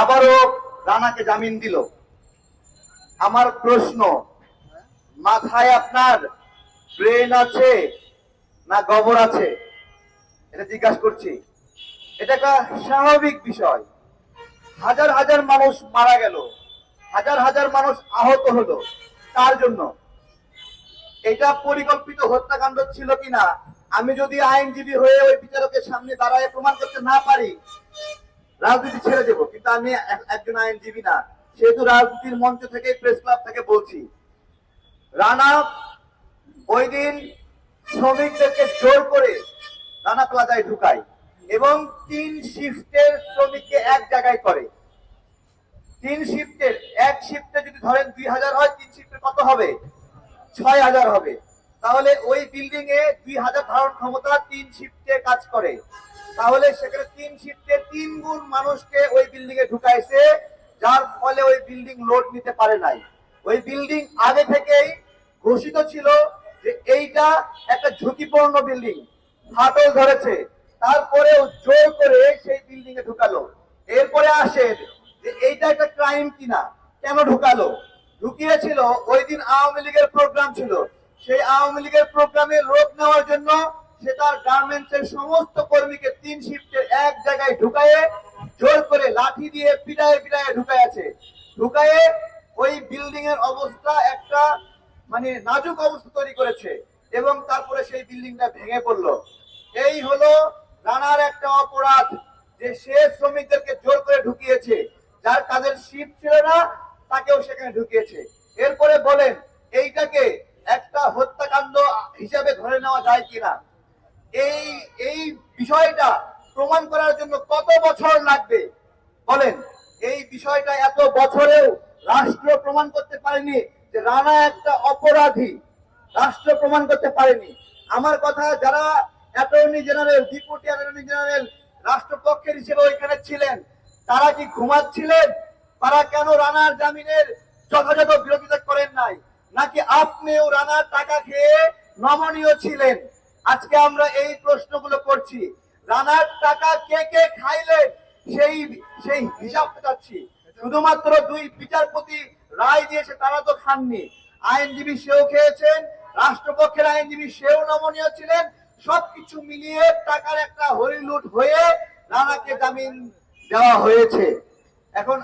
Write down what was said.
আবারও রানাকে জামিন দিল। আমার প্রশ্ন, মাথায় আপনার ব্রেন আছে না গবর আছে? এটা জিজ্ঞাসা করছি। এটা একটা স্বাভাবিক বিষয়। হাজার হাজার মানুষ মারা গেল। হাজার হাজার মানুষ আহত হলো। তার জন্য। এটা পরিকল্পিত হত্যাকাণ্ড ছিল কিনা? আমি যদি আইনজীবী হয়ে ওই বিচারকের সামনে দাঁড়ায় প্রমাণ করতে না পারি রাজনীতি ছেড়ে দেবো, কিন্তু আমি একজন আইনজীবী না। সেহেতু রাজনীতির মঞ্চ থেকে প্রেস ক্লাব থেকে বলছি। রানা, ওই দিন শ্রমিকদেরকে জোর করে রানা প্লাজায় ঢুকায় এবং তিন শিফটের শ্রমিককে এক জায়গায় করে। তিন শিফটের এক শিফটে যদি ধরেন দুই হাজার হয়, তিন শিফটে কত হবে? ছয় হাজার হবে। তাহলে ওই বিল্ডিং এ দুই হাজার ধারণ ক্ষমতা তিন শিফটে কাজ করে। তাহলে সেখানে তিন শিফটে তিন গুণ মানুষকে ওই বিল্ডিং এ ঢুকাইছে, যার ফলে ওই বিল্ডিং লোড নিতে পারে নাই। ওই বিল্ডিং আগে থেকেই ঘোষিত ছিল যে এইটা একটা ঝুঁকিপূর্ণ বিল্ডিং ফাটল ধরেছে। তারপরে জোর করে সেই বিল্ডিং এ ঢুকালো। এরপরে আসে যে এইটা একটা ক্রাইম কিনা, কেন ঢুকালো? ঢুকিয়েছিল ওই দিন আওয়ামী লীগের প্রোগ্রাম ছিল। সেই আওয়ামী লীগের প্রোগ্রামে রোগ নেওয়ার জন্য সে তার গার্মেন্টস এর সমস্ত কর্মীকে তিন শিফটে এক জায়গায় ঢুকায়ে, জোর করে লাঠি দিয়ে পিটায়ে পিটায়ে ঢুকাইয়াছে। ঢুকায়ে ওই বিল্ডিং এর অবস্থা একটা মানে নাজুক অবস্থা তৈরি করেছে এবং তারপরে সেই বিল্ডিংটা ভেঙে পড়ল। এই হলো রানার একটা অপরাধ যে সে শ্রমিকদেরকে জোর করে ঢুকিয়েছে। যার কাজের শিফট ছিল না, তাকেও সেখানে ঢুকিয়েছে। এরপরে বলেন, এইটাকে একটা হত্যাকাণ্ড হিসাবে ধরে নেওয়া যায় কিনা? এই এই বিষয়টা প্রমাণ করার জন্য কত বছর লাগবে? বলেন, এই বিষয়টা এত বছরেও রাষ্ট্র প্রমাণ করতে পারেনি যে রানা একটা অপরাধী। রাষ্ট্র প্রমাণ করতে পারেনি। আমার কথা, যারা attorney general, deputy attorney general, রাষ্ট্রপক্ষের হিসেবে ওইখানে ছিলেন, তারা কি ঘুমাচ্ছিলেন? তারা কেন রানার জামিনের যথাযথ বিরোধিতা করেন নাই? নাকি আপনিও রানার টাকা খেয়ে নমনীয় ছিলেন? আজকে আমরা এই প্রশ্নগুলো করছি। রানার টাকা কে কে খাইলেন সেই সেই হিসাব চাচ্ছি শুধুমাত্র দুই বিচারপতি রায় দিয়েছে, তারা তো খাননি। আইনজীবী সেও খেয়েছেন, রাষ্ট্রপক্ষের আইনজীবী সেও নমনীয় ছিলেন। সবকিছু মিলিয়ে টাকার একটা হরিলুট হয়ে রানাকে জামিন দেওয়া হয়েছে। এখন